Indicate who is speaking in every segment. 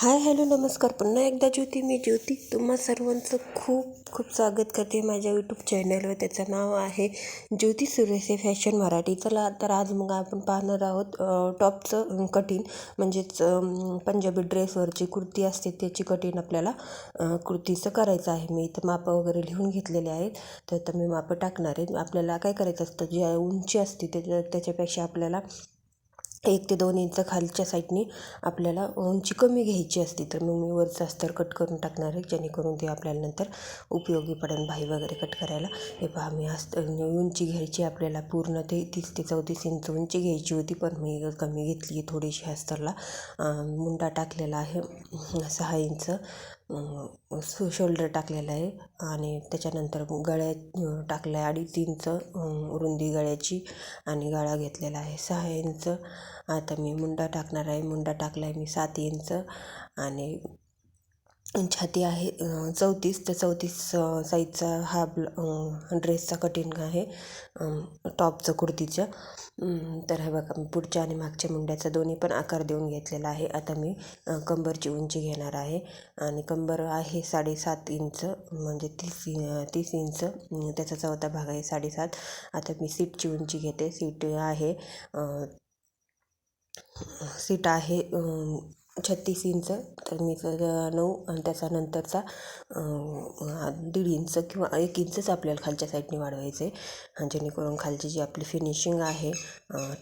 Speaker 1: Hi hello नमस्कार. पुन्हा एकदा ज्योती मी ज्योती. तुम्हा सर्वांचं खूप खूप स्वागत करते माझ्या यूट्यूब चॅनलवर त्याचं नाव आहे ज्योती सुरेसे फॅशन मराठी. चला तर आज मग आपण पाहणार आहोत टॉपचं कटिंग म्हणजेच पंजाबी ड्रेसवरची कुर्ती असते त्याची कटिंग आपल्याला कुर्तीचं करायचं आहे. मी इथं मापं वगैरे लिहून घेतलेले आहेत. तर आता मी मापं टाकणार आहे. आपल्याला काय करायचं असतं? जी उंची असते त्याच्या त्याच्यापेक्षा आपल्याला एक ते दोन इंच खालच्या साईडने आपल्याला उंची कमी घ्यायची असते तर मग मी वरचं अस्तर कट करून टाकणार आहे जेणेकरून ते आपल्याला नंतर उपयोगी पडेल भाई वगैरे कट करायला. हे पहा मी अस्तर म्हणजे उंची घ्यायची आपल्याला पूर्ण ते तीस ते चौतीस इंच उंची घ्यायची होती पण मी कमी घेतली थोडीशी अस्तरला मुंडा टाकलेला आहे सहा इंच. शोल्डर टाकलेलं आहे आणि त्याच्यानंतर गळ्यात टाकलं आहे अडीच इंच रुंदी गळ्याची आणि गळा घेतलेला आहे सहा इंच आता मी मुंडा टाकणार आहे. मुंडा टाकला आहे मी सात इंच आणि छाती आहे चौतीस. तर चौतीस साईजचा हा ब्ल ड्रेसचा कटिंग आहे टॉपचं कुर्तीचं. तर हे बघा मी पुढच्या आणि मागच्या मुंड्याचा दोन्ही पण आकार देऊन घेतलेला आहे. आता मी कंबरची उंची घेणार आहे. आणि कंबर आहे साडेसात इंच म्हणजे तीस तीस इंच. त्याचा चौथा भाग आहे साडेसात. आता मी सीटची उंची घेते. सीट आहे सीट आहे छत्तीस इंच तर मी तर नऊ आणि त्याच्यानंतरचा दीड इंच किंवा एक इंचच आपल्याला खालच्या साईडने वाढवायचं आहे जेणेकरून खालची जी आपली फिनिशिंग आहे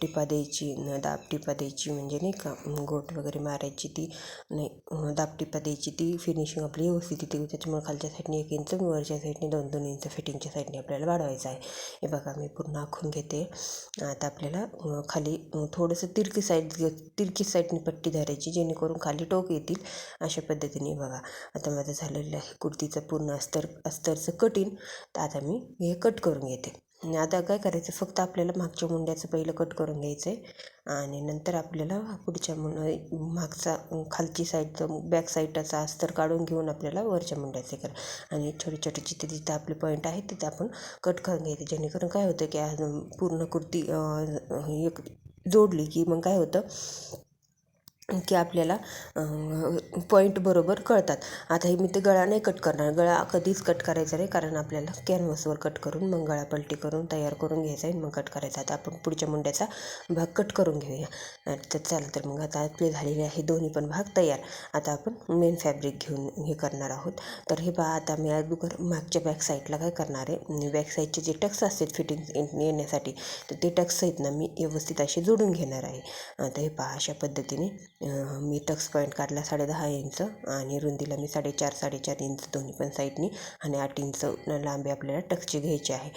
Speaker 1: टिपा द्यायची न दाब टिपा द्यायची म्हणजे नाही का गोट वगैरे मारायची ती नाही दाब टिपा द्यायची ती फिनिशिंग आपली व्यवस्थित येते. त्याच्यामुळे खालच्या साईडने एक इंच वरच्या साईडने दोन दोन इंच फिटिंगच्या साईडने आपल्याला वाढवायचं आहे. हे बघा मी पूर्ण आखून घेते. आता आपल्याला खाली थोडंसं तिरकी साईड तिरकी साईडने पट्टी धरायची जेणेकरून खाली टोक येतील. अशा पद्धतीने बघा. आता माझं झालेलं आहे. कुर्तीचं पूर्ण अस्तर अस्तरचं कटिंग तर आता मी हे कट करून घेते. आणि आता काय करायचं? फक्त आपल्याला मागच्या मुंड्याचं पहिलं कट करून घ्यायचं आहे आणि नंतर आपल्याला पुढच्या मुं मागचा खालची साईडचं बॅक साईडचा अस्तर काढून घेऊन आपल्याला वरच्या मुंड्याचे कर. आणि छोटे छोटे जिथे जिथे आपले पॉईंट आहेत तिथे आपण कट करून घ्यायचे. जेणेकरून काय होतं की आज पूर्ण कुर्ती एक जोडली की मग काय होतं? की आपल्याला पॉईंट बरोबर कळतात. आता हे मी ते गळा नाही कट करणार. गळा कधीच कट करायचा नाही. कारण आपल्याला कॅनव्हसवर कट करून मग गळा पलटी करून तयार करून घ्यायचा आहे मग कट करायचा. आता आपण पुढच्या मुंड्याचा भाग कट करून घेऊया. तर चालेल तर मग आता आपले झालेले आहे दोन्ही पण भाग तयार. आता आपण मेन फॅब्रिक घेऊन हे करणार आहोत. तर हे पहा आता मी अगोदर मागच्या बॅक साईडला काय करणार आहे? बॅक साईडचे जे टक्स असतात फिटिंग येण्यासाठी तर ते टक्स आहेत ना मी व्यवस्थित असे जोडून घेणार आहे. आता हे पहा अशा पद्धतीने मी टक्स पॉईंट काढला साडे दहा इंच आणि रुंदीला मी साडेचार साडेचार इंच दोन्ही पण साईडनी आणि आठ इंच लांबी आपल्याला टक्सची घ्यायची आहे.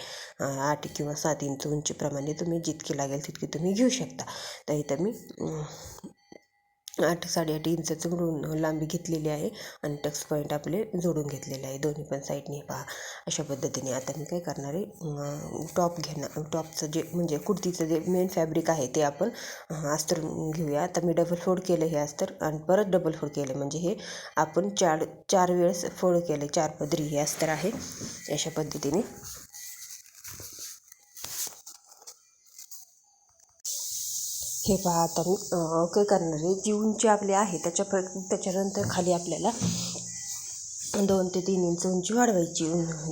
Speaker 1: आठ किंवा सात इंच उंचीप्रमाणे तुम्ही जितकी लागेल तितकी तुम्ही घेऊ शकता. तर इथं मी आठ साडेआठ इंचाचं रुंद लांबी घेतलेली आहे आणि टक्स पॉईंट आपले जोडून घेतलेले आहे. दोन्ही पण साईडने पहा. अशा पद्धतीने आता मी काय करणार आहे? टॉप घेणार टॉपचं जे म्हणजे कुर्तीचं जे मेन फॅब्रिक आहे ते आपण अस्तर घेऊया. आता मी डबल फोल्ड केलं हे अस्तर आणि परत डबल फोल्ड केलं. म्हणजे हे आपण चार चार वेळेस फोल्ड केले. चार पदरी हे अस्तर आहे. अशा पद्धतीने हे पहा आता मी काय करणार आहे. जी उंची आपली आहे त्याच्या प्र त्याच्यानंतर खाली आपल्याला दोन ते तीन इंच उंची वाढवायची.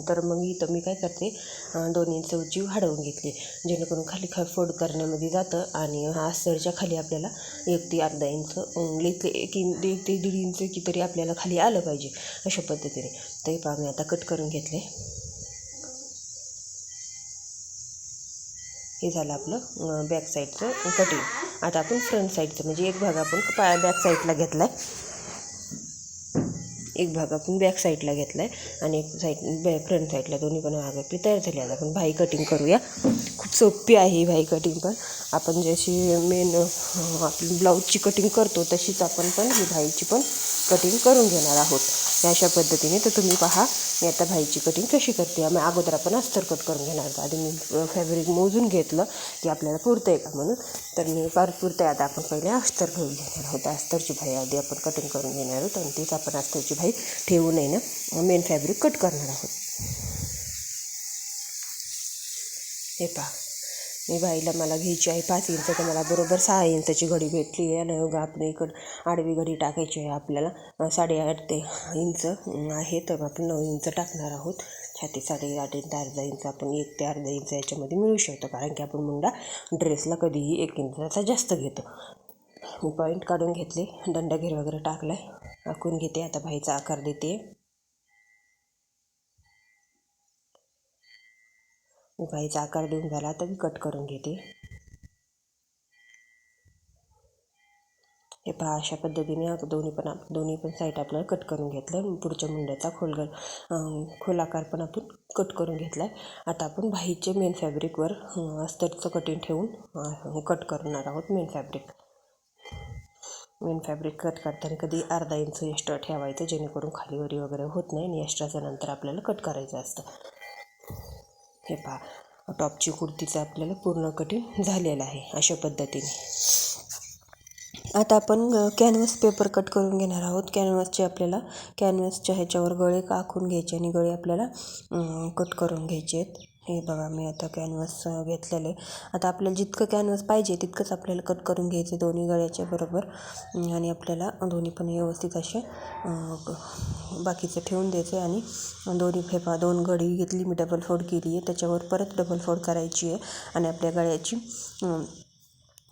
Speaker 1: तर मग इथं मी काय करते दोन इंच उंची वाढवून घेतली. जेणेकरून खाली खा फोड करण्यामध्ये जातं आणि हा खाली आपल्याला एक ते अर्धा इंच अं, एक एक इन एक ते दीड इंच की तरी आपल्याला खाली आलं पाहिजे अशा पद्धतीने. ते पहा मी आता कट करून घेतले हे झालं आपलं बॅक साईडचं कटिंग आता आपण फ्रंट साईडचं म्हणजे एक भाग आपण पा बॅक साईडला घेतला आहे एक भाग आपण बॅक साईडला घेतला आहे आणि एक साईड बॅ फ्रंट साईडला दोन्ही पण भाग आपली तयार झाली आता आपण भाई कटिंग करूया. खूप सोपी आहे ही भाई कटिंग पण. आपण जशी मेन आपली ब्लाऊजची कटिंग करतो तशीच आपण पण ही भाईची पण कटिंग करून घेणार आहोत. अशा पद्धतीने तर तुम्ही पहा मी आता भाईची कटिंग कशी करते? मग अगोदर आपण अस्तर कट करून घेणार होतो. आधी मी फॅब्रिक मोजून घेतलं की आपल्याला पुरतं आहे का म्हणून. तर मी फार पुरतं आहे आता आपण पहिले अस्तर घेऊन घेणार आहोत. अस्तरची भाई आधी आपण कटिंग करून घेणार आहोत आणि तीच आपण अस्तरची भाई ठेवू नये ना मेन फॅब्रिक कट करणार आहोत. हे पहा. मी बाईला मला घ्यायची आहे पाच इंच तर मला बरोबर सहा इंचाची घडी भेटली आहे. आणि बघा आपण इकडं आडवी घडी टाकायची आहे आपल्याला. साडेआठ ते इंच आहे तर आपण नऊ इंच टाकणार आहोत. छाती साडेआठ इंच अर्धा इंच आपण एक ते अर्धा इंच याच्यामध्ये मिळू शकतो. कारण की आपण मुंडा ड्रेसला कधीही एक इंचाचा जास्त घेतो. मी पॉईंट काढून घेतले. दंड घेर वगैरे टाकलाय. आखून घेते. आता बाईचा आकार देते. उकाईचा आकार देऊन झाला तर मी कट करून घेते. हे पहा अशा पद्धतीने दोन्ही पण आप दोन्ही पण साईड आपल्याला कट करून घेतलं पुढच्या मुंड्याचा खोलगर खोलाकार खोल आकार पण आपण कट करून घेतला आहे आता आपण बाहीचे मेन फॅब्रिकवर अस्तरचं कटिंग ठेवून कट करणार आहोत main fabric main fabric cut करताना कधी अर्धा इंच एक्स्ट्रा ठेवायचं जेणेकरून खालीवरी वगैरे होत नाही आणि एक्स्ट्राचं नंतर आपल्याला कट करायचं असतं. हे पहा. टॉपची कुर्तीचं आपल्याला पूर्ण कटिंग झालेलं आहे अशा पद्धतीने. आता आपण कॅनव्हस पेपर कट करून घेणार आहोत. कॅनव्हसचे आपल्याला कॅनव्हसच्या ह्याच्यावर गळे काखून घ्यायचे आणि गळे आपल्याला कट करून घ्यायचे आहेत. हे बघा मी आता कॅनव्हस घेतलेले आता आपल्याला जितकं कॅनव्हस पाहिजे तितकंच आपल्याला कट करून घ्यायचे दोन्ही गळ्याच्या बरोबर. आणि आपल्याला दोन्ही पण व्यवस्थित असे बाकीचं ठेवून द्यायचं आहे. आणि दोन्ही फेफा दोन गडी घेतली मी डबल फोड केली आहे. त्याच्यावर परत डबल फोड करायची आहे. आणि आपल्या गळ्याची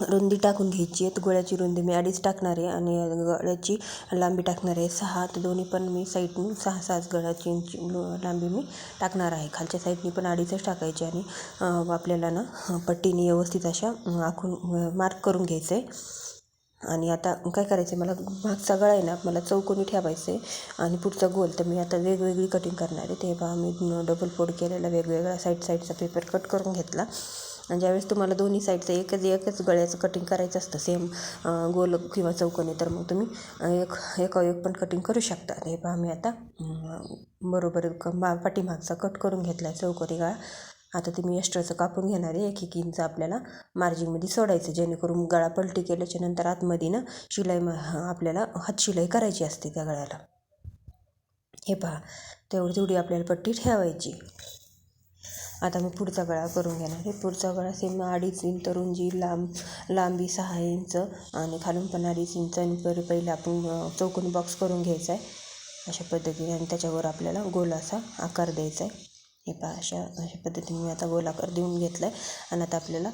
Speaker 1: रुंदी टाकून घ्यायची आहे. गोळ्याची रुंदी मी अडीच टाकणार आहे आणि गळ्याची लांबी टाकणार आहे सहा. तर दोन्ही पण मी साईडनी सहा सहाच गळ्याची इंची लांबी मी टाकणार आहे. खालच्या साईडनी पण अडीचच टाकायची आणि आपल्याला ना पट्टीने व्यवस्थित अशा आखून मार्क करून घ्यायचं. आहे आणि आता काय करायचं आहे मला मागचा गळा आहे ना मला चौकोनी ठेवायचं आहे आणि पुढचा गोल. तर मी आता वेगवेगळी कटिंग करणार आहे. तेव्हा मी डबल फोड केलेला वेगवेगळा साईड साईडचा पेपर कट करून घेतला. ज्यावेळेस तुम्हाला दोन्ही साईडचं एकच एकच गळ्याचं कटिंग करायचं असतं सेम गोल किंवा चौकोनी तर मग तुम्ही एक एकाएक पण कटिंग करू शकता. हे पहा मी आता बरोबर क- मा पाठीमागचा कट करून घेतला आहे चौकोनी गळा. आता ते मी एक्स्ट्राचं कापून घेणार आहे एक एक इंच आपल्याला मार्जिनमध्ये सोडायचं जेणेकरून गळा पलटी केल्याच्यानंतर आतमध्ये ना शिलाई मा आपल्याला हात शिलाई करायची असते त्या गळ्याला. हे पहा तेवढी तेवढी आपल्याला पट्टी ठेवायची. आता मी पुढचा गळा करून घेणार आहे. पुढचा गळा सेम अडीच इंच रुंदी लांब लांबी सहा इंच आणि खालून पण अडीच इंच. आणि पर पहिले आपण चौकोनी बॉक्स करून घ्यायचा आहे अशा पद्धतीने आणि त्याच्यावर आपल्याला गोल असा आकार द्यायचा आहे. हे पहा अशा अशा पद्धतीने मी आता गोलाकार देऊन घेतला आहे आणि आता आपल्याला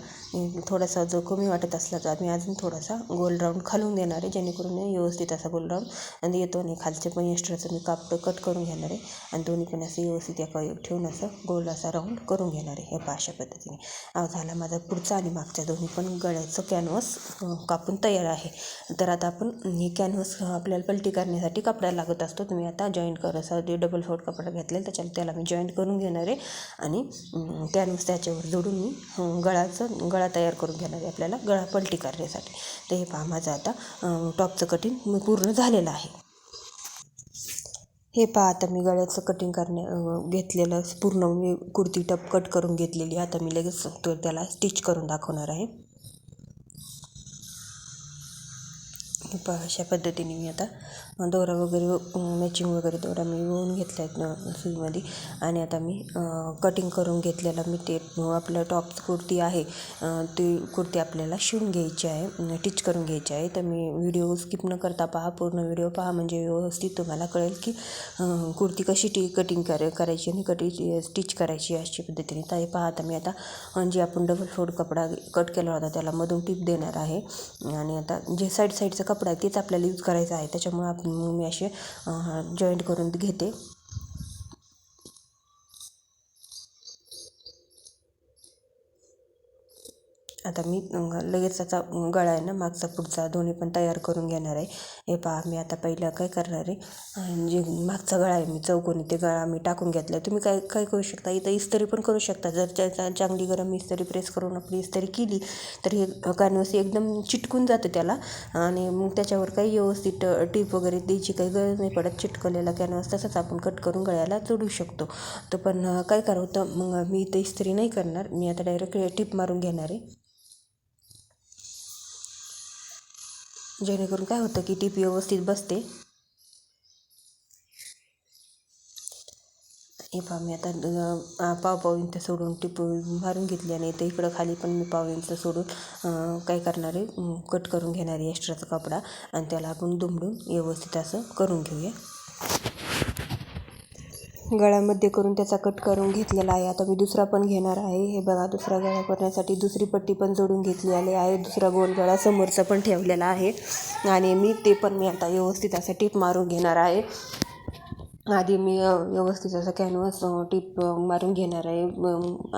Speaker 1: थोडासा जो कमी वाटत असला तर आम्ही अजून थोडासा गोल राऊंड खालून देणार आहे जेणेकरून व्यवस्थित असा गोल राऊंड आणि येतो आणि खालचे पण एक्स्ट्राचं मी कापड कट करून घेणार आहे आणि दोन्ही पण असं व्यवस्थित एका ठेवून असं गोल असा राऊंड करून घेणार आहे हे पहा अशा पद्धतीने. झाला माझा पुढचा आणि मागच्या दोन्ही पण गळ्याचं कॅनव्हस कापून तयार आहे. तर आता आपण हे कॅनव्हस आपल्याला पलटी करण्यासाठी कपडा लागत असतो तुम्ही आता जॉईंट करा. डबल फोल्ड कपडा घेतलेला त्याच्याला त्याला मी जॉईंट करून घेणार आहे आणि त्यानुसार त्याच्यावर जोडून मी गळाचं गळा तयार करून घेणार आहे आपल्याला गळा पलटी करण्यासाठी. तर हे पहा माझं आता टॉपचं कटिंग पूर्ण झालेलं आहे. हे पहा आता मी गळ्याचं कटिंग करण्या घेतलेलं पूर्ण मी कुर्ती टप कट करून घेतलेली. आहे. आता मी लगेच तो त्याला स्टिच करून दाखवणार आहे. हे पहा अशा पद्धतीने मी आता दोरा वगैरे मॅचिंग वगैरे दोरा मी वळून घेतल्या आहेत सुईमध्ये आणि आता मी कटिंग करून घेतलेला मी ते आपलं टॉप कुर्ती आहे ती कुर्ती आपल्याला शिवून घ्यायची आहे टिच करून घ्यायची आहे. तर मी व्हिडिओ स्किप न करता पहा पूर्ण व्हिडिओ पहा. म्हणजे व्यवस्थित तुम्हाला कळेल की कुर्ती कशी टी कटिंग कर करायची आणि कटी स्टिच करायची अशा पद्धतीने. तर हे पहा आता मी आता जे आपण डबल फोल्ड कपडा कट केला होता त्याला मधून टिप देणार आहे. आणि आता जे साईड साईडचा कपडा आहे तेच आपल्याला यूज करायचा आहे. त्याच्यामुळे आपण मी असे जॉईंट करून घेते. आता मी लगेच त्याचा गळा आहे ना मागचा पुढचा दोन्ही पण तयार करून घेणार आहे. हे पहा मी आता पहिलं काय करणार आहे जे मागचा गळा आहे मी चौकोनी ते गळा मी टाकून घेतला आहे तुम्ही काय काय करू शकता? इथं इस्त्री पण करू शकता. जर त्याचा चांगली गरम इस्त्री प्रेस करून आपली इस्त्री केली तर हे कॅनव्हस एकदम चिटकून जातं त्याला. आणि मग त्याच्यावर काही व्यवस्थित टीप वगैरे द्यायची काही गरज नाही पडत. चिटकलेला कॅनव्हस तसंच आपण कट करून गळ्याला जोडू शकतो. तर पण काय करावं तर मग मी इथं इस्त्री नाही करणार. मी आता डायरेक्ट टीप मारून घेणार आहे. जेणेकरून काय होतं की टीप व्यवस्थित बसते. हे पहा मी आता पाव पाव इंच सोडून टिप मारून घेतली आणि इथं इकडं खाली पण मी पाव इंच सोडून काय करणार आहे कट करून घेणार आहे एक्स्ट्राचा कपडा. आणि त्याला आपण दुमडून व्यवस्थित असं करून घेऊया. गळ्यामध्ये करून त्याचा कट करून घेतलेला आहे. आता मी दुसरा पण घेणार आहे. हे बघा दुसरा गळा करण्यासाठी दुसरी पट्टी पण जोडून घेतली आली आहे. दुसरा गोल गळा समोरचा पण ठेवलेला आहे. आणि मी ते पण मी आता व्यवस्थित असं टीप मारून घेणार आहे. आधी मी व्यवस्थित असं कॅनव्हस टीप मारून घेणार आहे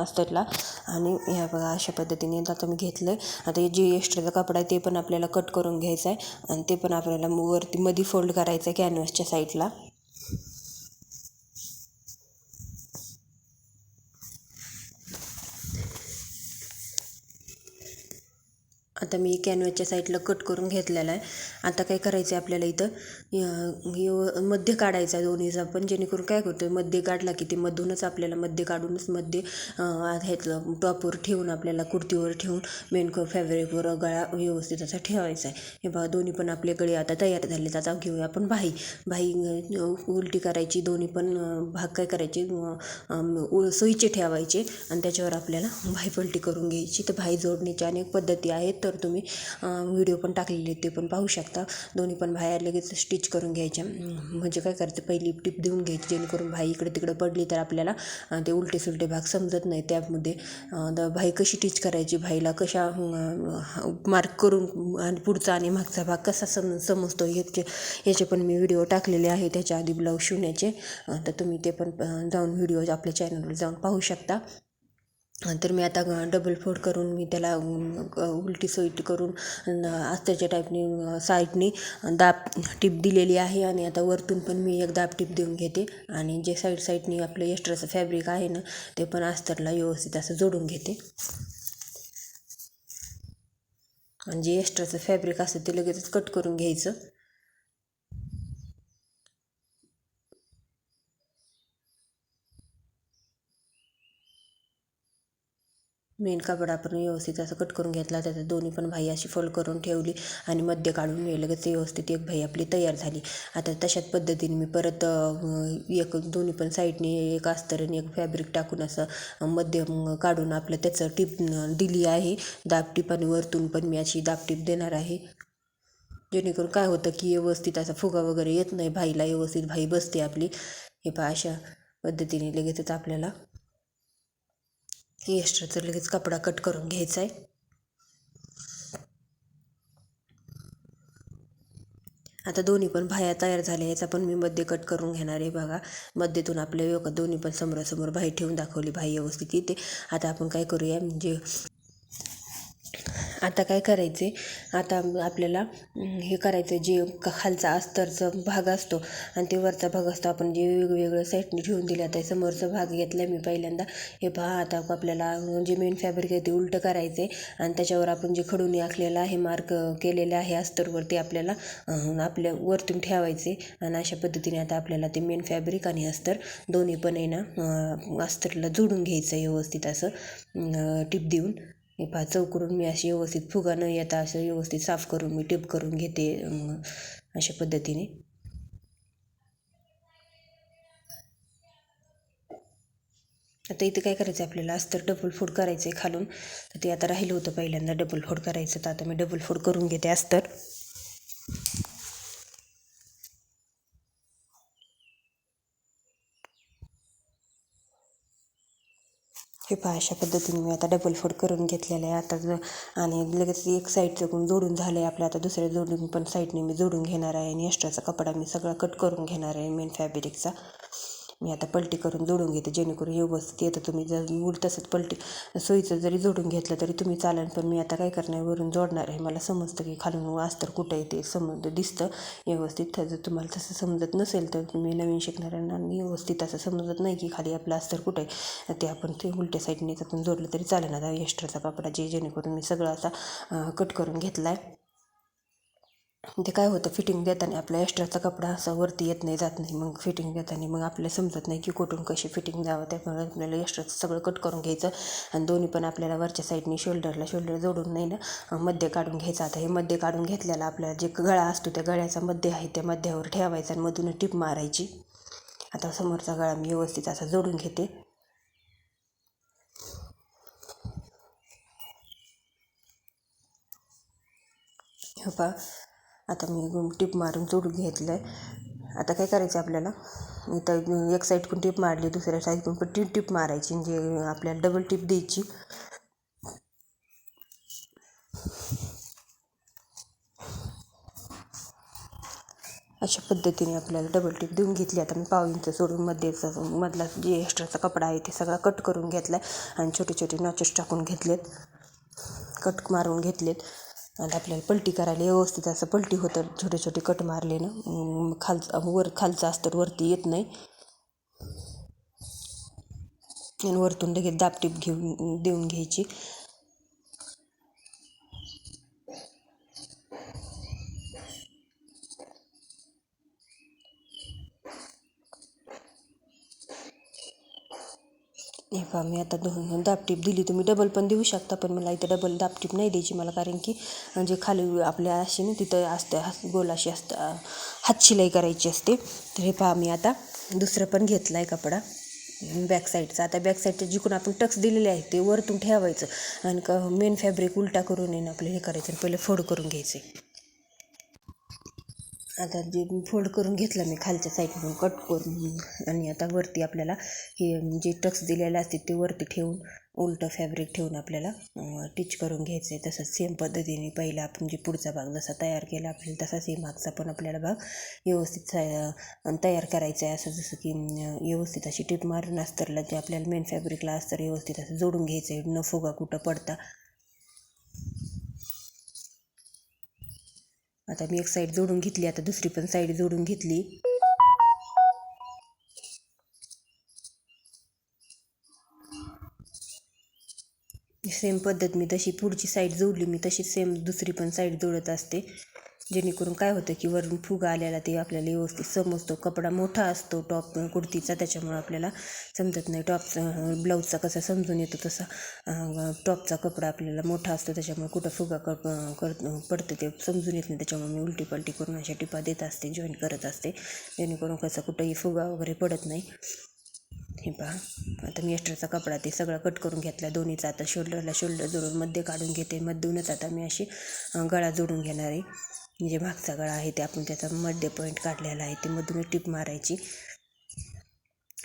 Speaker 1: अस्तरला आणि ह्या बघा अशा पद्धतीने आता मी घेतलं आहे आता हे जे एक्स्ट्राचा कपडा आहे ते पण आपल्याला कट करून घ्यायचा आहे. आणि ते पण आपल्याला वरती मध्ये फोल्ड करायचं आहे कॅनव्हसच्या साईडला आता मी कॅनव्हासच्या साईडला कट करून घेतलेला आहे. आता काय करायचं आहे आपल्याला इथं? य- मध्य काढायचा आहे दोन्हीचा पण. जेणेकरून काय करतो मध्य काढला की ते मधूनच आपल्याला मध्य काढूनच मध्य ह्यातलं टॉपवर ठेवून आपल्याला कुर्तीवर ठेवून मेन फॅब्रिकवर गळा व्यवस्थित असा ठेवायचा आहे हे बघा दोन्ही पण आपले गळे आता तयार झाले आता घेऊया आपण बाही बाही उलटी करायची दोन्ही पण भाग काय करायचे? सोयीचे ठेवायचे. आणि त्याच्यावर आपल्याला भाई पलटी करून घ्यायची. तर भाई जोडण्याच्या अनेक पद्धती आहेत. तर तुम्ही व्हिडिओ पण टाकलेले ते पण पाहू शकता. दोन्ही पण भाया लगेच स्टिच करून घ्यायच्या. म्हणजे काय करायचं पहिली टिप देऊन घ्यायची जेणेकरून भाई इकडे तिकडे पडली तर आपल्याला ते उलटे सुलटे भाग समजत नाही. त्यामध्ये भाई कशी टिच करायची भाईला कशा मार्क करून आणि पुढचा आणि मागचा भाग कसा सम समजतो याचे याचे पण मी व्हिडिओ टाकलेले आहे त्याच्या आधी ब्लाऊज शिवण्याचे. तर तुम्ही ते पण जाऊन व्हिडिओ आपल्या चॅनलवर जाऊन पाहू शकता. तर मी आता डबल फोल्ड करून मी त्याला उलटी सोईट करून अस्तरच्या टाईपने साईडने दाब टीप दिलेली आहे आणि आता वरतून पण मी एक दाब टीप देऊन घेते. आणि जे साईड साईडने आपलं एक्स्ट्राचं फॅब्रिक आहे ना ते पण अस्तरला व्यवस्थित असं जोडून घेते. आणि जे एक्स्ट्राचं फॅब्रिक असतं ते लगेचच कट करून घ्यायचं. मेन कापड आपण व्यवस्थित असं कट करून घेतला त्याचा दोन्ही पण भाई अशी फोल्ड करून ठेवली आणि मध्य काढून मी लगेच व्यवस्थित एक भाई आपली तयार झाली. आता तशाच पद्धतीने मी परत एक दोन्ही पण साईडने एक अस्तर आणि एक फॅब्रिक टाकून असं मध्य काढून आपलं त्याचं टिप दिली आहे. दाब आणि वरतून पण मी अशी दाब देणार आहे. जेणेकरून काय होतं की व्यवस्थित असा फुगा वगैरे येत नाही. भाईला व्यवस्थित भाई बसते आपली. हे पहा अशा पद्धतीने लगेचच आपल्याला एक्स्ट्राचं लगेच कपडा कट करून घ्यायचा आहे. आता दोन्ही पण भाया तयार झाल्या याचा पण मी मध्ये कट करून घेणार आहे बघा. मध्येतून आपल्या योगा दोन्ही पण समोरासमोर भाई ठेवून दाखवली भाई व्यवस्थित. इथे आता आपण काय करूया म्हणजे आता काय करायचे? आता आपल्याला हे करायचं जे खालचा अस्तरचा भाग असतो आणि ते वरचा भाग असतो आपण जे वेगवेगळ्या साईडने ठेवून दिले आता समोरचा भाग घेतला मी पहिल्यांदा. हे पहा आता आपल्याला जे मेन फॅब्रिक आहे ते उलटं करायचे आणि त्याच्यावर आपण जे खडून आखलेलं आहे मार्क केलेलं आहे अस्तरवर ते आपल्याला आपल्या वरतून ठेवायचे आणि अशा पद्धतीने आता आपल्याला ते मेन फॅब्रिक आणि अस्तर दोन्ही पण आहे ना अस्तरला जोडून घ्यायचं व्यवस्थित असं टिप देऊन. हे पहा करून मी अशी व्यवस्थित फुगा न येता असं व्यवस्थित साफ करून मी टिप करून घेते अशा पद्धतीने. आता इथे काय करायचं आहे आपल्याला? अस्तर डबल फोड करायचं आहे खालून. तर ते आता राहिलं होतं पहिल्यांदा डबल फोड करायचं. तर आता मी डबल फोड करून घेते अस्तर हे पहा अशा पद्धतीने मी आता डबल फोल्ड करून घेतलेलं आहे. आता आणि लगेच एक साईडचं जोडून झालं आहे आपलं आता दुसऱ्या जोडून पण साईडने मी जोडून घेणार आहे. आणि एक्स्ट्राचा कपडा मी सगळा कट करून घेणार आहे मेन फॅब्रिकचा मी आता पलटी करून जोडून घेते जेणेकरून व्यवस्थित येतं. तुम्ही जर उल तसंच पलटी सोयीचं जरी जोडून घेतलं तरी तुम्ही चालेल पण मी आता काय करणार वरून जोडणार आहे. मला समजतं की खालून अस्तर कुठं येते समज दिसतं व्यवस्थित. जर तुम्हाला तसं समजत नसेल तर तुम्ही नवीन शिकणाऱ्यांना व्यवस्थित असं समजत नाही की खाली आपलं अस्तर कुठं आहे. ते आपण ते उलट्या साईडने आपण जोडलं तरी चालेल. आता एक्स्ट्राचा कपडा जे जेणेकरून मी सगळं असा कट करून घेतला आहे ते काय होतं फिटिंग देताना आपला एक्स्ट्राचा कपडा असा वरती येत नाही जात नाही. मग फिटिंग देताना मग आपल्याला समजत नाही की कुठून कशी फिटिंग द्यावं त्यामुळे आपल्याला एक्स्ट्राचं सगळं कट करून घ्यायचं. आणि दोन्ही पण आपल्याला वरच्या साईडने शोल्डरला शोल्डर जोडून नाही ना मध्य काढून घ्यायचं. आता हे मध्य काढून घेतल्याला आपल्याला जे गळा असतो त्या गळ्याचा मध्य आहे त्या मध्यावर ठेवायचा आणि मधून टिप मारायची. आता समोरचा गळा मी व्यवस्थित असा जोडून घेते. हो पा आता मी टीप मारून जोडून घेतलं आहे आता काय करायचं आपल्याला? इथं एक साईडकडून टीप मारली दुसऱ्या साईडकडून पण टीप टीप मारायची म्हणजे आपल्याला डबल टीप द्यायची. अशा पद्धतीने आपल्याला डबल टिप देऊन घेतली. आता मी पाव इंच सोडून मध्ये मधला जे एक्स्ट्राचा कपडा आहे ते सगळा कट करून घेतला आहे आणि छोटे छोटे नॉचेस टाकून घेतलेत. कट मारून घेतलेत. आणि आपल्याला पलटी करायला व्यवस्थित असं पलटी होतं छोटे छोटे कट मारले ना खालचा वर खालचं असतं वरती येत नाही. आणि वरतून लगेच दापटीप घेऊन देऊन घ्यायची. हे पहा मी आता दोन दापटीप दिली तुम्ही डबल पण देऊ शकता पण मला इथं डबल दापटीप नाही द्यायची मला कारण की जे खाली आपल्या अशी ना तिथं असते गोल गोलाशी असतं हात शिलाई करायची असते. तर हे पहा मी आता दुसरं पण घेतला आहे कपडा. बॅक साईडचा. आता बॅक साईडचं जिकून आपण टक्स दिलेले आहे ते वरतून ठेवायचं. आणि क मेन फॅब्रिक उलटा करून येणं आपल्याला हे करायचं आणि पहिले फोड करून घ्यायचे. आता जे फोल्ड करून घेतलं मी खालच्या साईडमधून कट करून आणि आता वरती आपल्याला हे जे टक्स दिलेले असते ते वरती ठेवून उलटं फॅब्रिक ठेवून आपल्याला टिच करून घ्यायचं आहे तसंच सेम पद्धतीने पहिला आपण जे पुढचा भाग जसा तयार केला आपल्याला तसा सेम मागचा पण आपल्याला भाग व्यवस्थित तयार करायचा आहे असं जसं की व्यवस्थित अशी टिप मारून अस्तरला जे आपल्याला मेन फॅब्रिकला अस्तर व्यवस्थित असं जोडून घ्यायचं आहे न फुगा कुठं पडता. आता मी एक साईड जोडून घेतली आता दुसरी पण साईड जोडून घेतली. सेम पद्धत मी तशी पुढची साईड जोडली मी तशी सेम दुसरी पण साईड जोडत असते. जेणेकरून काय होतं की वरून फुगा आलेला ते आपल्याला व्यवस्थित समजतो. कपडा मोठा असतो टॉप कुर्तीचा त्याच्यामुळं आपल्याला समजत नाही. टॉपचा ब्लाऊजचा कसा समजून येतो तसा टॉपचा कपडा आपल्याला मोठा असतो त्याच्यामुळे कुठं फुगा कर पडतं ते समजून येत नाही. त्याच्यामुळे मी उलटी पलटी करून अशा टिपा देत असते जॉईन करत असते. जेणेकरून कसं कुठंही फुगा वगैरे पडत नाही. हे पहा. आता मी एस्ट्राचा कपडा ते सगळा कट करून घेतला. दोन्हीचा आता शोल्डरला शोल्डर जोडून मध्ये काढून घेते. मधूनच आता मी अशी गळा जोडून घेणार आहे. जे मागचा गळा आहे ते आपण त्याचा मध्य पॉईंट काढलेला आहे. ते मधून टिप मारायची.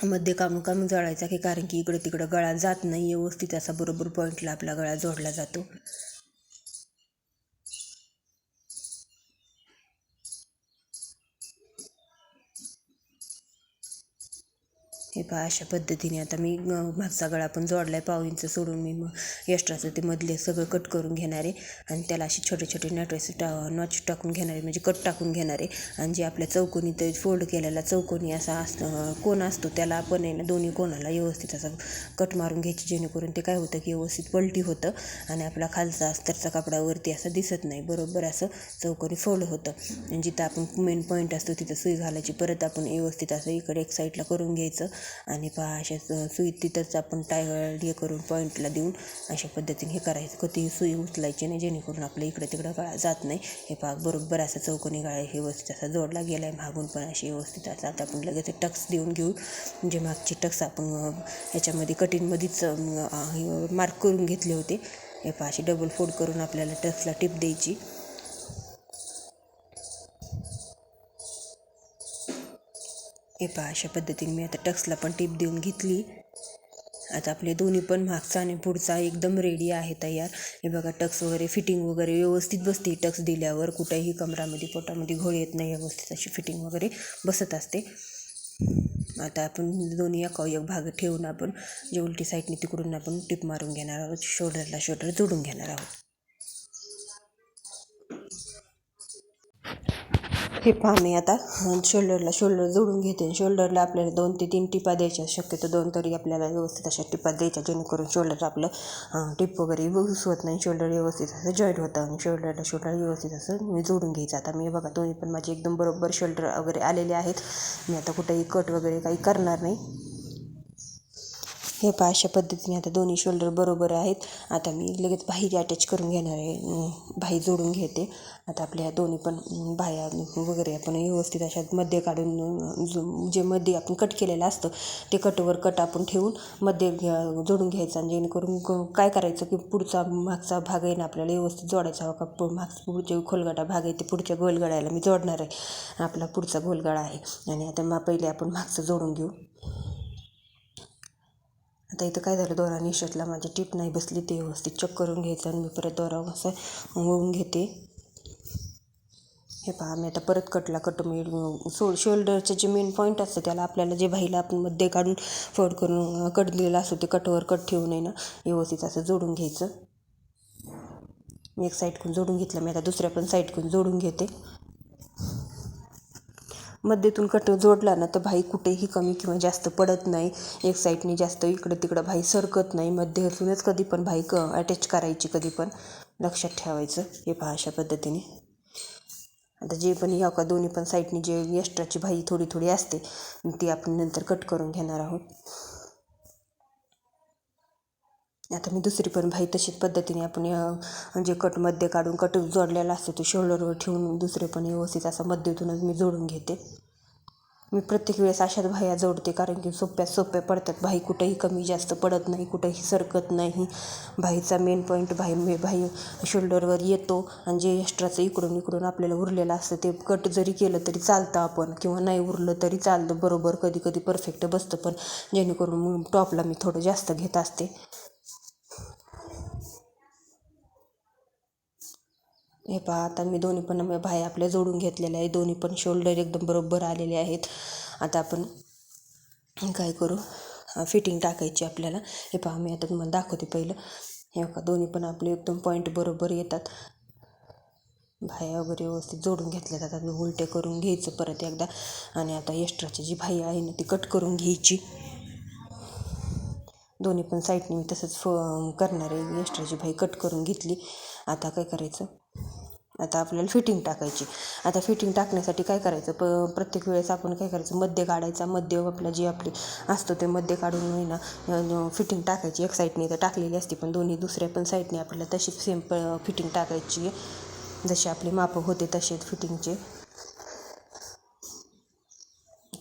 Speaker 1: मध्य कामं कामं जोडायचा की कारण की इकडं तिकडं गळा जात नाही. व्यवस्थित असा बरोबर पॉईंटला आपला गळा जोडला जातो. हे पहा अशा पद्धतीने आता मी मागचा गळा पण जोडला आहे पाव इंच सोडून मी मग एक्स्ट्राचं ते मधले सगळं कट करून घेणारे आणि त्याला असे छोटे छोटे नटवेस टा नॉच टाकून घेणारे म्हणजे कट टाकून घेणारे. आणि जे आपल्या चौकोनी ते फोल्ड केलेला चौकोनी असा असतं कोण असतो त्याला आपण आहे ना दोन्ही कोणाला व्यवस्थित असं कट मारून घ्यायची जेणेकरून ते काय होतं की व्यवस्थित पलटी होतं आणि आपला खालचा अस्तरचा कपडावरती असं दिसत नाही. बरोबर असं चौकोनी फोल्ड होतं. जिथं आपण मेन पॉईंट असतो तिथं सुई घालायची परत आपण व्यवस्थित असं इकडे एक साईडला करून घ्यायचं. आणि पहा अशा सुई तिथंच आपण टाय हे करून पॉईंटला देऊन अशा अशा पद्धतीने हे करायचं. कधीही सुई उचलायची नाही जेणेकरून आपलं इकडं तिकडं गळा जात नाही. हे पाक बरोबर असं चौकोनी गळा हे व्यवस्थित असा जोडला गेला आहे मागून पण अशी व्यवस्थित असं आता आपण लगेच टक्स देऊन घेऊ. म्हणजे मागची टक्स आपण ह्याच्यामध्ये कटिंगमध्येच मार्क करून घेतले होते. हे पहा अशी डबल फोल्ड करून आपल्याला टक्सला टिप द्यायची. हे पहा अशा पद्धतीने मी आता टक्सला पण टिप देऊन घेतली. आता आपले दोन्ही पण मागचा आणि पुढचा एकदम रेडी आहे तयार. हे बघा टक्स वगैरे फिटिंग वगैरे व्यवस्थित बसते. टक्स दिल्यावर कुठेही कमरामध्ये पोटामध्ये घोळ येत नाही. व्यवस्थित अशी फिटिंग वगैरे बसत असते. आता आपण दोन्ही एका एक भाग ठेवून आपण जे उलटी साईडने तिकडून आपण टिप मारून घेणार आहोत. शोल्डरला शोल्डर जोडून घेणार आहोत. हे पहा मी आता. शोल्डरला शोल्डर जोडून घेते. शोल्डरला आपल्याला दोन ते तीन टिपा द्यायच्या. शक्यतो दोन तरी आपल्याला व्यवस्थित अशा टिपा द्यायच्या जेणेकरून शोल्डर आपलं टिप वगैरे होत नाही. शोल्डर व्यवस्थित असं जॉईंट होतं. आणि शोल्डरला शोल्डर व्यवस्थित असं मी जोडून घ्यायचं. आता मी बघा दोन्ही पण माझे एकदम बरोबर शोल्डर वगैरे आलेले आहेत. मी आता कुठेही कट वगैरे काही करणार नाही. हे पहा अशा पद्धतीने आता दोन्ही शोल्डर बरोबर आहेत. आता मी लगेच बाहेर अटॅच करून घेणार आहे. बाही जोडून घेते. आता आपल्या ह्या दोन्ही पण बाया बाह्या वगैरे आपण व्यवस्थित अशा मध्ये काढून जो- जे मध्ये आपण कट केलेलं असतं ते कटवर कट आपण ठेवून मध्ये घ्या- जोडून घ्यायचं. आणि जेणेकरून क- काय करायचं की पुढचा मागचा भाग आहे ना आपल्याला व्यवस्थित जोडायचा हवा का? पु- मागचा पुढचे खोलगडा भाग आहे ते पुढच्या गोलगड्याला मी जोडणार आहे. आपला पुढचा गोलगडा आहे. आणि आता मग पहिले आपण मागचं जोडून घेऊ. आता इथं काय झालं? दोरा निषटला माझी टीप नाही बसली ते व्यवस्थित चेक करून घ्यायचं आणि मी परत दोरा असं वळून घेते. हे पहा मी आता परत कटला कट. मी सो शोल्डरचे जे मेन पॉईंट असतं त्याला आपल्याला जे भाईला आपण मध्ये काढून फोल्ड करून कट दिलेला असतो ते कटवर कट ठेवून आहे ना व्यवस्थित असं जोडून घ्यायचं. मी एक साईडकडून जोडून घेतलं मी आता दुसऱ्या पण साईडकडून जोडून घेते. मध्येतून कट जोडला ना तर भाई कुठेही कमी किंवा जास्त पडत नाही. एक साईडने जास्त इकडं तिकडं भाई सरकत नाही. मध्येतूनच कधी पण भाई क अटॅच करायची कधी पण. लक्षात ठेवायचं. हे पहा अशा पद्धतीने. आता जे पण या का दोन्ही पण साईडने जे एक्स्ट्राची भाई थोडी थोडी असते ती आपण नंतर कट करून घेणार आहोत. आता मी दुसरी पण भाई तशीच पद्धतीने आपण जे कटमध्ये काढून कट जोडलेला असतो तो शोल्डरवर ठेवून दुसरे पण व्यवस्थित असा मध्यतूनच मी जोडून घेते. मी प्रत्येक वेळेस अशाच भाया जोडते कारण की सोप्या सोप्या पडतात. भाई कुठंही कमी जास्त पडत नाही कुठंही सरकत नाही. भाईचा मेन पॉईंट भाई मे भाई शोल्डरवर येतो आणि जे एक्स्ट्राचं इकडून इकडून आपल्याला उरलेलं असतं ते कट जरी केलं तरी चालतं आपण किंवा नाही उरलं तरी चालतं. बरोबर कधी कधी परफेक्ट बसतं पण जेणेकरून टॉपला मी थोडं जास्त घेत असते. हे पहा आता मी दोन्ही पण भाई आपल्या जोडून घेतलेले आहे. दोन्ही पण शोल्डर एकदम बरोबर आलेले आहेत. आता आपण काय करू? फिटिंग टाकायची आपल्याला. हे पहा मी आता तुम्हाला दाखवते पहिलं. हे का दोन्ही पण आपले एकदम पॉईंट बरोबर येतात. भाया वगैरे व्यवस्थित जोडून घेतल्यात. आता मी उलटे करून घ्यायचं परत एकदा. आणि आता एक्स्ट्राची जी भाई आहे ना ती कट करून घ्यायची. दोन्ही पण साईडने मी तसंच फ करणार आहे. एक्स्ट्राची भाई कट करून घेतली. आता काय करायचं? आता आपल्याला फिटिंग टाकायची. आता फिटिंग टाकण्यासाठी काय करायचं? प प्रत्येक वेळेस आपण काय करायचं? मध्य काढायचा. मध्य आपला जी आपली असतो ते मध्य काढून होईना फिटिंग टाकायची. एक साईडने तर टाकलेली असते पण दोन्ही दुसऱ्या पण साईडने आपल्याला तशी सेम प फिटिंग टाकायची. जशी आपली मापं होते तसेच फिटिंगचे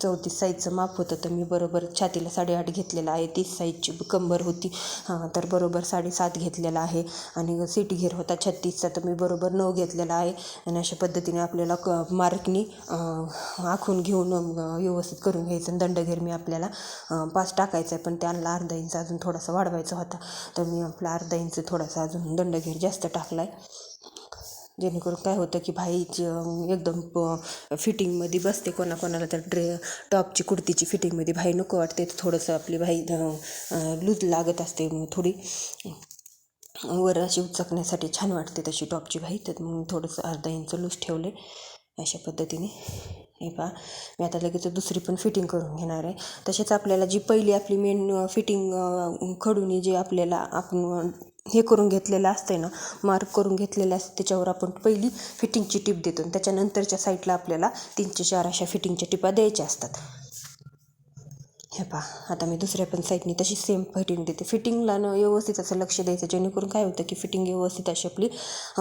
Speaker 1: चौतीस साईजचं माप होतं तर मी बरोबर छातीला साडेआठ घेतलेलं आहे. तीस साईजची कंबर होती. हां तर बरोबर साडेसात घेतलेला आहे. आणि सीट घेर होता छत्तीसचा तर मी बरोबर नऊ घेतलेला आहे. आणि अशा पद्धतीने आपल्याला क मार्कनी आखून घेऊन व्यवस्थित करून घ्यायचं. आणि दंडघेर मी आपल्याला पास पाच टाकायचा आहे. पण त्यांना अर्धा इंच अजून थोडासा वाढवायचा होता. तर मी आपला अर्धा इंच थोडासा अजून दंडघेर जास्त टाकला आहे जेणेकरून काय होतं की भाईची एकदम प फिटिंगमध्ये बसते कोणाकोणाला तर ड्रे टॉपची कुर्तीची फिटिंगमध्ये भाई नको वाटते. तर थोडंसं आपली भाई लूज लागत असते मग थोडी. वर अशी उचकण्यासाठी छान वाटते तशी टॉपची भाई. तर मग थोडंसं अर्धा इंच लूज ठेवले अशा पद्धतीने. हे पहा मी आता लगेच दुसरी पण फिटिंग करून घेणार आहे. तसेच आपल्याला जी पहिली आपली मेन फिटिंग खडून जी आपल्याला आपण हे करून घेतलेलं असते ना मार्क करून घेतलेलं असतं त्याच्यावर आपण पहिली फिटिंगची टीप देतो. आणि त्याच्यानंतरच्या साईडला आपल्याला तीनशे चार अशा फिटिंगच्या टिपा द्यायच्या असतात. हे पहा आता मी दुसऱ्या पण साईडनी तशी सेम फिटिंग देते. फिटिंगला न व्यवस्थित असं लक्ष द्यायचं जेणेकरून काय होतं की फिटिंग व्यवस्थित अशी आपली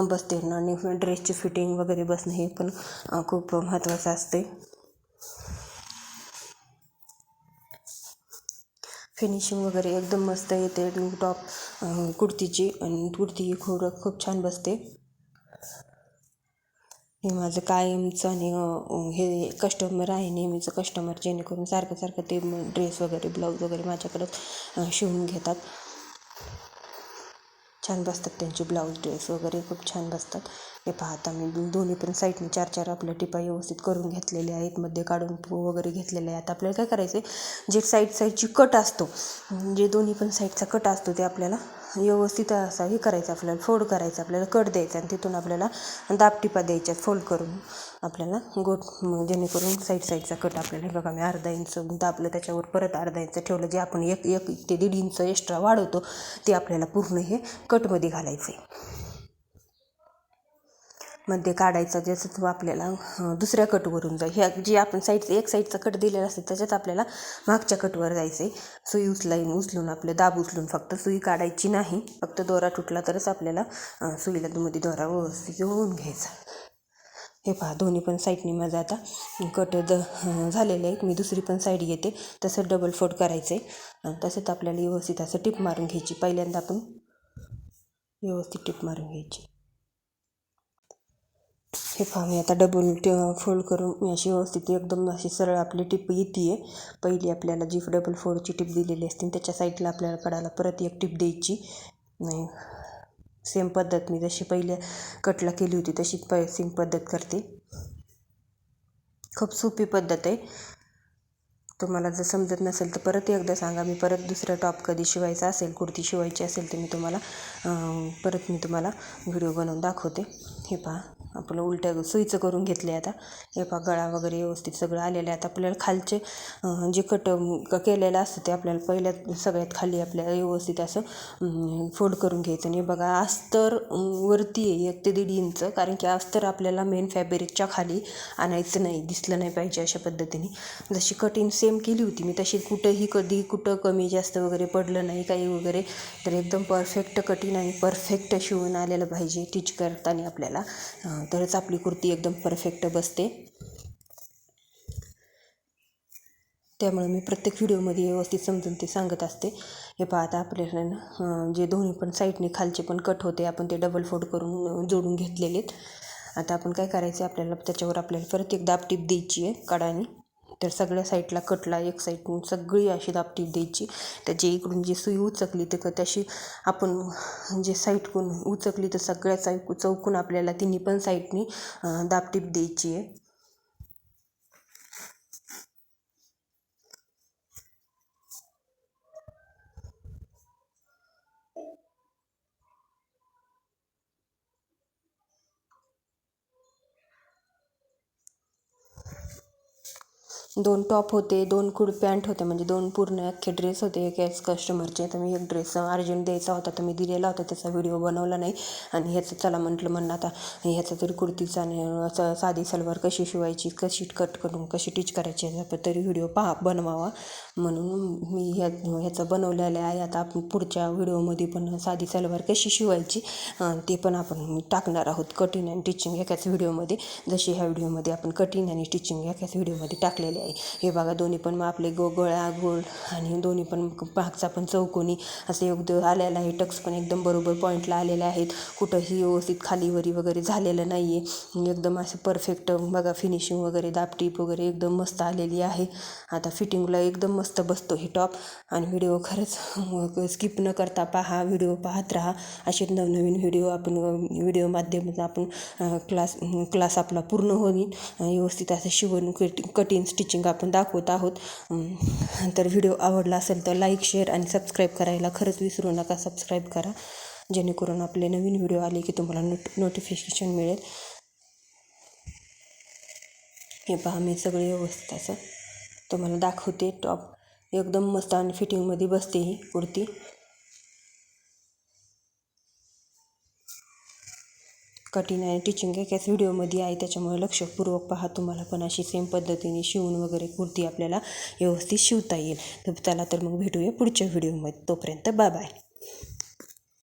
Speaker 1: बसते. ना आणि ड्रेसची फिटिंग वगैरे बसणं हे पण खूप महत्त्वाचं असते फिनिशिंग वगैरे एकदम मस्त येते टॉप कुर्तीची. आणि कुर्ती ही खूप खूप छान बसते. हे माझं कायमचं आणि हे कस्टमर आहे नेहमीचं कस्टमर जेणेकरून सारखं सारखं ते ड्रेस वगैरे ब्लाऊज वगैरे माझ्याकडं शिवून घेतात. छान बसतात त्यांचे ब्लाऊज ड्रेस वगैरे खूप छान बसतात. हे पाहता मी दोन्ही पण साईडने चार चार आपल्या टिपा व्यवस्थित करून घेतलेल्या आहेत. मध्ये काढून पो वगैरे घेतलेले आहेत. आपल्याला काय करायचं आहे जे साईड साईडची कट असतो जे दोन्ही पण साईडचा कट असतो ते आपल्याला व्यवस्थित असा हे करायचं आपल्याला फोड करायचं आपल्याला कट द्यायचा आणि तिथून आपल्याला दाबटिपा द्यायच्या फोल्ड करून. आपल्याला गोट जेणेकरून साईड साईडचा कट आपल्याला हे बघा मी अर्धा इंच दाबलं त्याच्यावर परत अर्धा इंच ठेवलं जे आपण एक एक ते दीड इंच एक्स्ट्रा वाढवतो ते आपल्याला पूर्ण हे कटमध्ये घालायचं आहे मध्ये काढायचा ज्याचं आपल्याला दुसऱ्या कटवरून जाईल ह्या जी आपण साईडचं एक साईडचा कट दिलेला असेल त्याच्यात आपल्याला मागच्या कटवर जायचं आहे सुई उचलाईन उचलून आपलं दाब उचलून फक्त सुई काढायची नाही फक्त दोरा तुटला तरच आपल्याला सुईला मध्ये दोरा व्यवस्थित होऊन घ्यायचा. हे पहा दोन्ही पण साईडनी माझं आता कट द झालेले आहेत मी दुसरी पण साईड घेते. तसं डबल फोल्ड करायचं आहे तसंच आपल्याला व्यवस्थित असं टिप मारून घ्यायची. पहिल्यांदा आपण व्यवस्थित टिप मारून घ्यायची. हे पहा मी आता डबल फोल्ड करून मी अशी व्यवस्थित एकदम अशी सरळ आपली टिप येते आहे पहिली आपल्याला जी डबल फोल्डची टिप दिलेली असते त्याच्या साईडला आपल्याला कडाला परत एक टिप द्यायची. नाही सेम पद्धत मी जशी पहिल्या कटला केली होती तशीच प सेम पद्धत करते. खूप सोपी पद्धत आहे. तुम्हाला जर समजत नसेल तर परत एकदा सांगा. मी परत दुसरा टॉप कधी शिवायचा असेल कुर्ती शिवायची असेल तर मी तुम्हाला परत मी तुम्हाला व्हिडिओ बनवून दाखवते. हे पहा. आपलं उलट्या सुईचं करून घेतले आता. हे पहा गळा वगैरे व्यवस्थित सगळं आलेलं आहे. आता आपल्याला खालचे जे कट केलेलं असतं ते आपल्याला पहिल्यात सगळ्यात खाली आपल्याला व्यवस्थित असं फोल्ड करून घ्यायचं. आणि बघा अस्तर वरती आहे एक ते दीड इंच. कारण की अस्तर आपल्याला मेन फॅब्रिकच्या खाली आणायचं नाही दिसलं नाही पाहिजे अशा पद्धतीने. जशी कटिंग सेम केली होती मी तशी कुठंही कधी कुठं कमी जास्त वगैरे पडलं नाही काही वगैरे तर एकदम परफेक्ट कटिंग आणि परफेक्ट शिवून आलेलं पाहिजे टीच करताना आपल्याला. तरच आपली कुर्ती एकदम परफेक्ट बसते. त्यामुळे मी प्रत्येक व्हिडिओमध्ये व्यवस्थित समजून ते सांगत असते. हे पहा आता आपल्याला ना, जे दोन्ही पण साईडने खालचे पण कट होते आपण ते डबल फोल्ड करून जोडून जोडून घेतलेलेत. आता आपण काय करायचं आहे आपल्याला त्याच्यावर आपल्याला परत एक दाब टीप द्यायची आहे कडाने तर सगळ्या साईडला कटला एक साईडून सगळी अशी दाबटीप द्यायची. त्याची इकडून जी सुई उचकली तर त्याशी आपण जे साईडकून उचकली तर सगळ्या साईड चौकून आपल्याला तिन्ही पण साईडनी दाबटीप द्यायची आहे. दोन टॉप होते दोन कुड पॅन्ट होते म्हणजे दोन पूर्ण अख्खे ड्रेस होते एक एस कस्टमरचे तर मी एक ड्रेस अर्जंट द्यायचा होता तर मी दिलेला होता त्याचा व्हिडिओ बनवला नाही. आणि ह्याचं चला म्हटलं म्हणलं आता ह्याचा तरी कुर्तीचा आणि असं साधी सलवार कशी शिवायची कशी कट करून कशी टीच करायची ह्याचा तरी व्हिडिओ पहा बनवावा. म्हणून मी ह्या ह्याचं बनवलेलं आहे. आता आपण पुढच्या व्हिडिओमध्ये पण साधी सलवार कशी शिवायची ते पण आपण टाकणार आहोत. कटिंग आणि टिचिंग एकाच व्हिडिओमध्ये जशी ह्या व्हिडिओमध्ये आपण कटिंग आणि टिचिंग एकाच व्हिडिओमध्ये टाकलेले आहे. हे बघा दोन्ही पण मग आपले गो गोळा गोल आणि दोन्ही पण मागचा पण चौकोनी असे योग्य आलेला आहे. टक्स पण एकदम बरोबर पॉईंटला आलेले आहेत. कुठंही व्यवस्थित खालीवरी वगैरे झालेलं नाही आहे एकदम असं परफेक्ट बघा फिनिशिंग वगैरे दापटीप वगैरे एकदम मस्त आलेली आहे. आता फिटिंगला एकदम मस्त बसतो हे टॉप आणि व्हिडिओ खरंच स्किप न करता पहा व्हिडिओ पाहत राहा. असे नवनवीन व्हिडिओ आपण व्हिडिओ माध्यमातून आपण क्लास क्लास आपला पूर्ण होईल. व्यवस्थित असं शिवण कट कटिंग स्टिचिंग आपण दाखवत आहोत. तर व्हिडिओ आवडला असेल तर लाईक शेअर आणि सबस्क्राईब करायला खरंच विसरू नका. सबस्क्राईब करा. जेणेकरून आपले नवीन व्हिडिओ आले की तुम्हाला नोट नोटिफिकेशन मिळेल. हे पहा मी सगळे व्यवस्थित असं तुम्हाला दाखवते. टॉप एकदम मस्त आणि फिटिंगमध्ये बसते ही कुर्ती. कठीण आणि टिचिंग एकाच व्हिडिओमध्ये आहे. त्याच्यामुळे लक्षपूर्वक पहा. तुम्हाला पण अशी सेम पद्धतीने शिवून वगैरे कुर्ती आपल्याला व्यवस्थित शिवता येईल. तर त्याला तर मग भेटूया पुढच्या व्हिडिओमध्ये तोपर्यंत बाय बाय